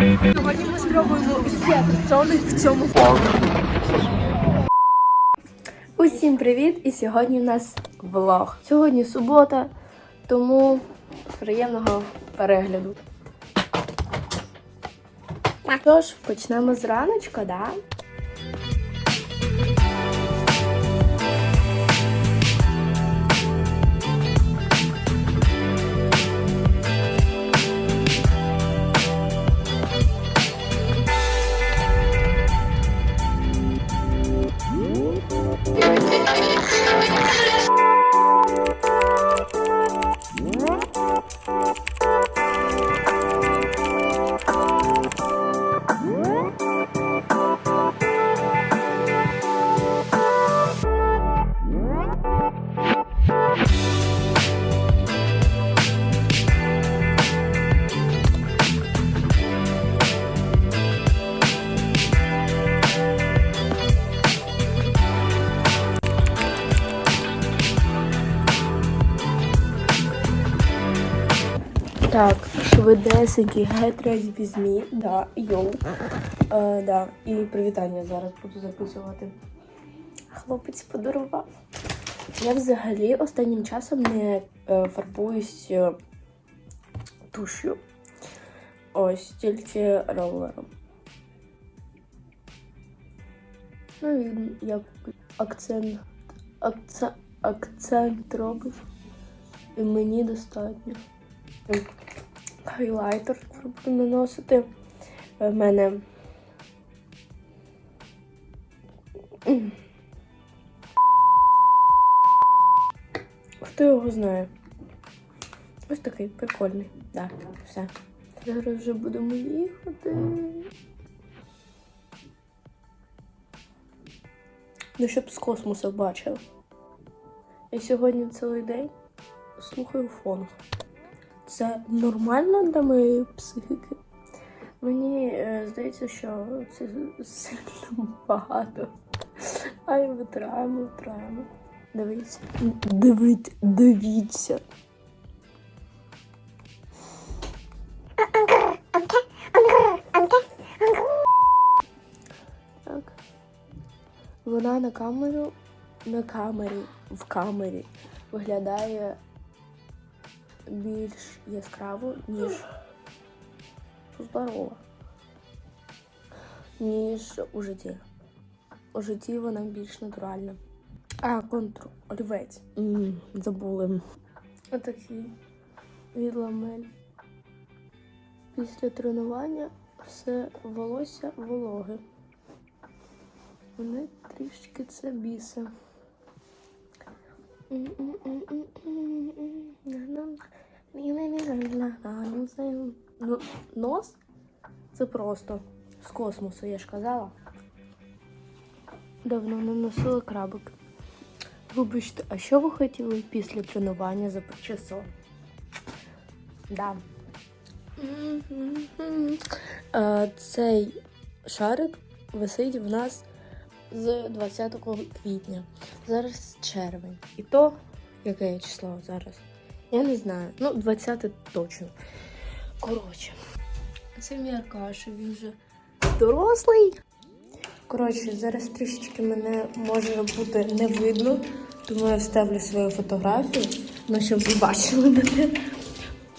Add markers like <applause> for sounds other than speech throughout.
Сьогодні ми спробуємо усі атракціони в цьому Усім привіт! І сьогодні у нас влог. Сьогодні субота, тому приємного перегляду. Тож, почнемо з раночка, да? Так, швидесенький гетрес візьмі, да, йоу. Е, да, і привітання зараз буду записувати. Хлопець подарував. Я взагалі останнім часом не е, фарбуюсь е, туш'ю. Ось, тільки ролером. Ну, він як акцент, акцент, акцент робить. І мені достатньо хайлайтер буду наносити. В мене <clears throat> хто його знає? Ось такий прикольний. Так, все. Зараз вже будемо їхати. Ну, щоб з космосу бачив. Я сьогодні цілий день слухаю фонг. Це нормально для моєї психіки. Мені е, здається, що це сильно багато. Ай, витираємо, витираємо. Дивіться. Дивіть, дивіться. Вона на камеру, на камері, в камері виглядає більш яскраво, ніж здорова, ніж у житті. У житті вона більш натуральна. А, контур, олівець. М, Забули. Отакий від ламель. Після тренування все волосся вологе. Вони трішки це бісе. Нос це просто з космосу, я ж казала. Давно не носила крабик. Вибачте, а що ви хотіли після тренування за часом? Да. Е, Цей шарик висить в нас з 20 квітня. Зараз червень. І то, яке число зараз? Я не знаю. Ну, 20 точно. Коротше, це мій Аркаша, він вже дорослий. Коротше, зараз трішечки мене може бути не видно, тому я вставлю свою фотографію, ну, щоб ви бачили мене.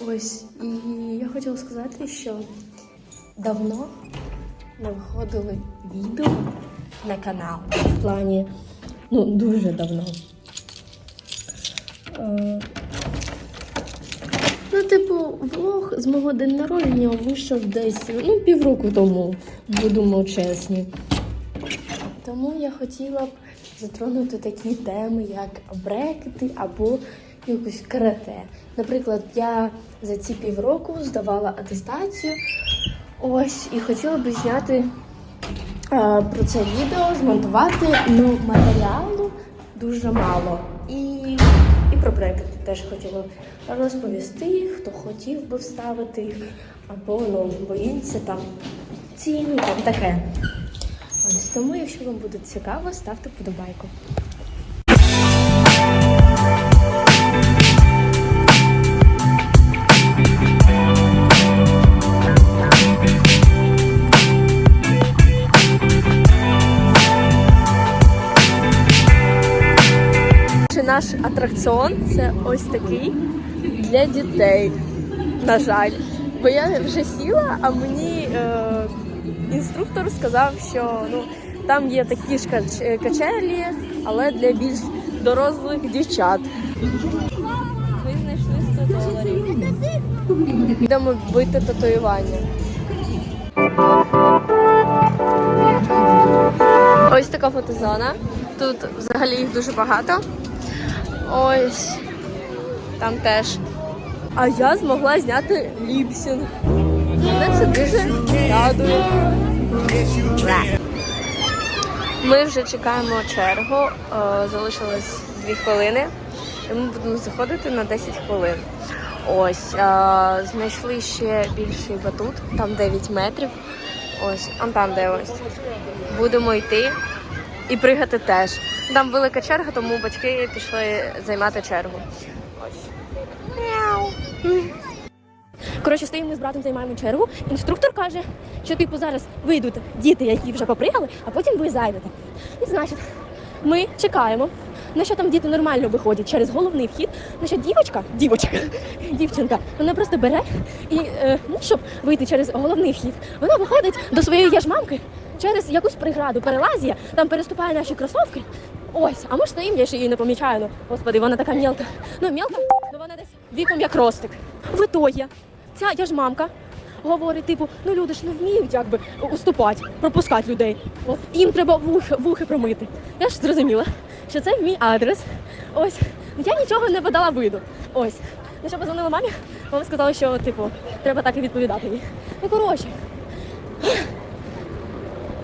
Ось, і я хотіла сказати, що давно не виходили відео на канал. В плані, ну, дуже давно. Е, Ну, типу, влог з мого день народження вийшов десь ну, півроку тому, будемо чесні. Тому я хотіла б затронути такі теми, як брекети або якусь карате. Наприклад, я за ці півроку здавала атестацію. Ось, і хотіла б зняти про це відео, змонтувати, ну матеріалу дуже мало. І, і про брекети теж хотіла розповісти, хто хотів би вставити їх, або ну, боїться там ціну, там таке. Ось тому, якщо вам буде цікаво, ставте подобайку. Наш атракціон це ось такий для дітей. На жаль. Бо я вже сіла, а мені е, інструктор сказав, що ну, там є такі ж кач- качелі, але для більш дорослих дівчат. Ми знайшли 100 доларів. Йдемо бити татуювання. Ось така фотозона. Тут взагалі їх дуже багато. Ось там теж. А я змогла зняти ліпсінг. Мене це дуже радує. Ми вже чекаємо чергу. е, Залишилось 2 хвилини. І ми будемо заходити на 10 хвилин. Ось, е, знайшли ще більший батут, там 9 метрів. Ось, он там де ось. Будемо йти і пригати теж. Там велика черга, тому батьки пішли займати чергу. Коротше, стоїмо ми з братом, займаємо чергу. Інструктор каже, що типу зараз вийдуть діти, які вже попригали, а потім ви зайдете. І значить, ми чекаємо. На що там діти нормально виходять через головний вхід. На що дівочка, дівочка, <laughs> дівчинка, вона просто бере і е, ну, щоб вийти через головний вхід, вона виходить до своєї яжмамки через якусь преграду, перелазія, там переступає наші кросовки. Ось, а ж стоїмо, я ще її не помічаю. Ну, господи, вона така мілка. Ну, мілка, ну вона десь віком як ростик. В ітогі, ця я ж мамка говорить, типу, ну люди ж не вміють якби уступати, пропускати людей. От їм треба вухи, вухи промити. Я ж зрозуміла, що це мій адрес. Ось я нічого не подала виду. Ось. Ну що позвонила мамі, мама сказала, що типу, треба так і відповідати їй. Ну коротше.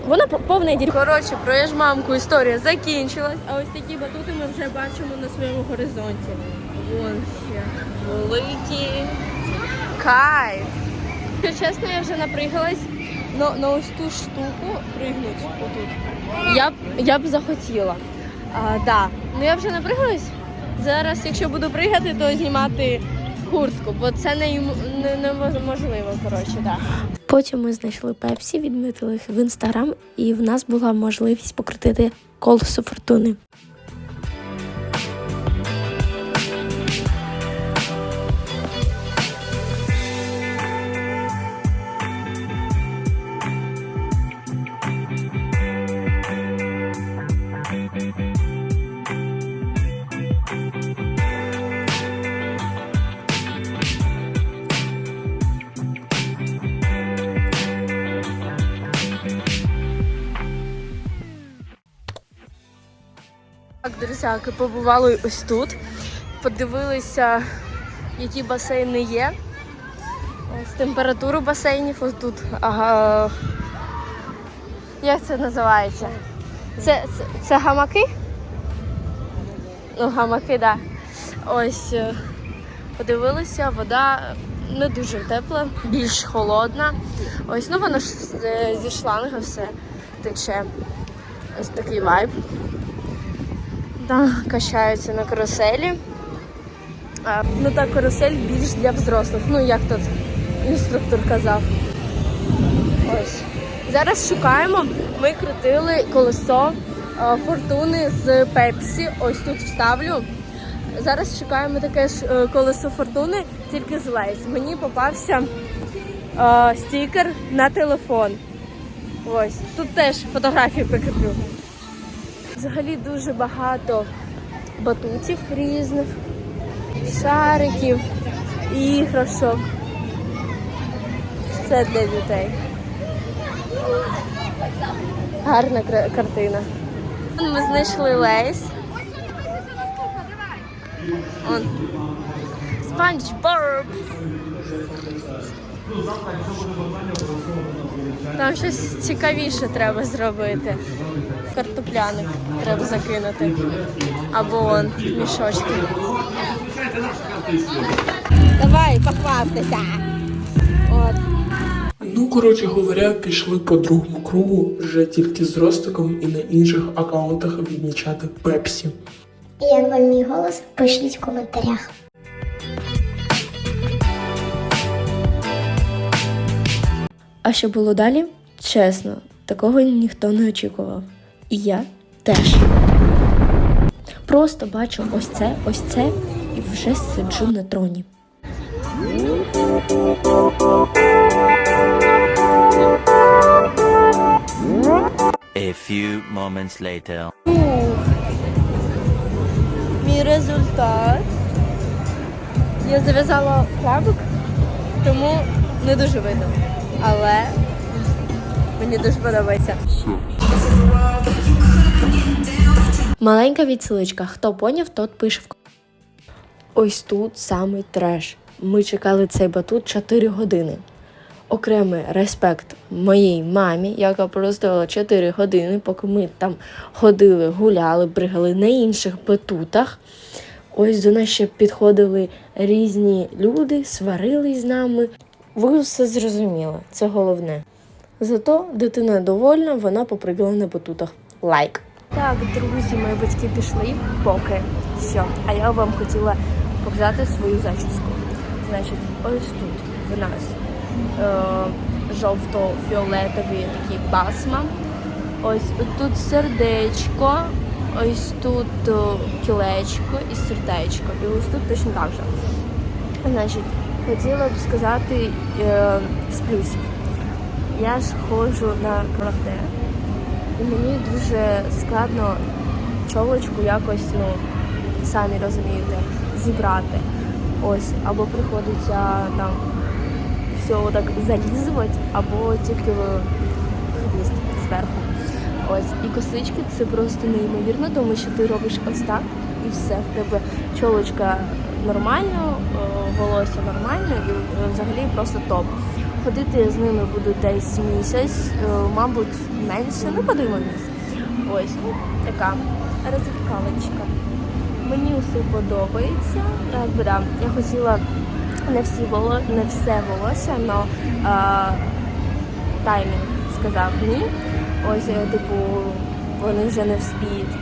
Вона по- повна дір. Коротше, про яжмамку історія закінчилась. А ось такі батути ми вже бачимо на своєму горизонті. Вон ще великі. Кайф. Якщо чесно, я вже напригалась на, на ось ту штуку пригнуть отут. Я б, я б захотіла. А, да. Ну я вже напригалась. Зараз, якщо буду пригати, то знімати куртку, бо це не, не, неможливо, коротше, так. Да. Потім ми знайшли Пепсі, відмітили їх в інстаграм, і в нас була можливість покрутити колесо фортуни. Так, побували ось тут. Подивилися, які басейни є. Ось температуру басейнів ось тут. Ага. Як це називається? Це, це, це гамаки? Ну, гамаки, так. Да. Ось е, подивилися, вода не дуже тепла, більш холодна. Ось, ну воно ж зі шланга все тече. Ось такий вайб. Да, качаються на каруселі. А, ну так, карусель більш для взрослих. Ну, як тут інструктор казав. Ось. Зараз шукаємо. Ми крутили колесо а, фортуни з Пепсі. Ось тут вставлю. Зараз шукаємо таке ж е, колесо фортуни, тільки з Лейс. Мені попався е, стікер на телефон. Ось. Тут теж фотографію прикріплю. Взагалі дуже багато батутів різних, шариків, іграшок. Все для дітей. Гарна картина. Ми знайшли лейс. Он. Спанч Борб. Там щось цікавіше треба зробити. Картопляник треба закинути. Або вон мішочки. Давай, похвастайся. От. Ну, коротше говоря, пішли по другому кругу вже тільки з Ростиком і на інших аккаунтах відмічати Пепсі. І як вам мій голос, пишіть в коментарях. А що було далі? Чесно, такого ніхто не очікував. І я теж. Просто бачу ось це, ось це, і вже сиджу на троні. A few moments later. Мій результат. Я зав'язала крабик, тому не дуже видно. Але мені дуже подобається. Маленька відсилочка. Хто поняв, тот пише в Ось тут самий треш. Ми чекали цей батут 4 години. Окремий респект моїй мамі, яка простояла 4 години, поки ми там ходили, гуляли, бригали на інших батутах. Ось до нас ще підходили різні люди, сварились з нами. Ви все зрозуміли, це головне. Зато дитина довольна, вона попригала на батутах. Лайк. Так, друзі, мої батьки пішли поки що. А я вам хотіла показати свою зачіску. Значить, ось тут в нас е, жовто-фіолетові такі басма. Ось тут сердечко, ось тут о, кілечко і сердечко. І ось тут точно так же. Значить, хотіла б сказати е, з плюсів. Я ж ходжу на карате. І мені дуже складно чолочку якось, ну, самі розумієте, зібрати. Ось, або приходиться там все так залізувати, або тільки хвіст зверху. Ось, і косички це просто неймовірно, тому що ти робиш ось так і все. В тебе чолочка нормально, волосся нормально і е, взагалі просто топ. Ходити з ними буду десь місяць, е, мабуть, менше, ну подивимось. Ось, така розвідкалочка. Мені все подобається. Якби да, я хотіла не всі воло... не все волосся, але таймінг сказав ні. Ось, е, типу, вони вже не вспіють.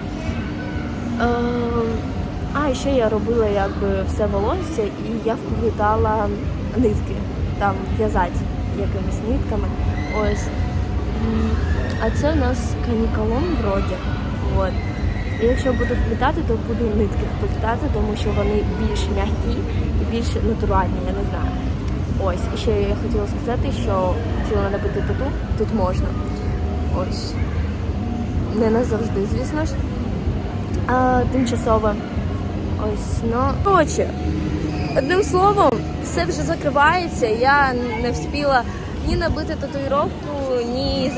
Е, а, ще я робила якби все волосся і я вплітала нитки, там в'язати якимись нитками. Ось. А це у нас канікалом вроді. От. І якщо буду вплітати, то буду нитки вплітати, тому що вони більш м'які і більш натуральні, я не знаю. Ось, і ще я хотіла сказати, що хотіла набити тату, тут можна. Ось. Не назавжди, звісно ж. А, тимчасово. Ось, ну. Коротше, одним словом, все вже закривається. Я не встигла ні набити татуїровку, ні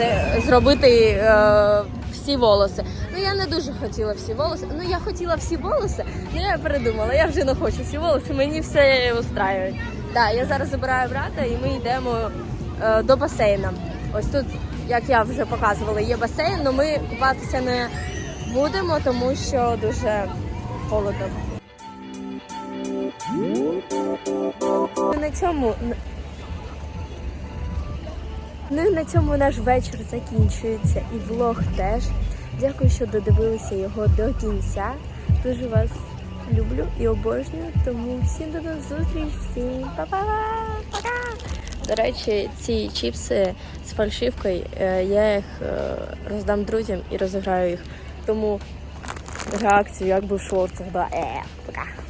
зробити е, всі волоси. Ну я не дуже хотіла всі волоси. Ну я хотіла всі волоси, але я передумала. Я вже не хочу всі волоси, мені все устраює. Так, я зараз забираю брата і ми йдемо е, до басейну. Ось тут, як я вже показувала, є басейн, але ми купатися не будемо, тому що дуже холодно. На цьому Ну і на цьому наш вечір закінчується і влог теж. Дякую, що додивилися його до кінця. Дуже вас люблю і обожнюю. Тому всім до нових зустріч, всім па-па! Пока! До речі, ці чіпси з фальшивкою, е, я їх е, роздам друзям і розіграю їх. Тому реакцію, як би в шорцах була. Е, пока.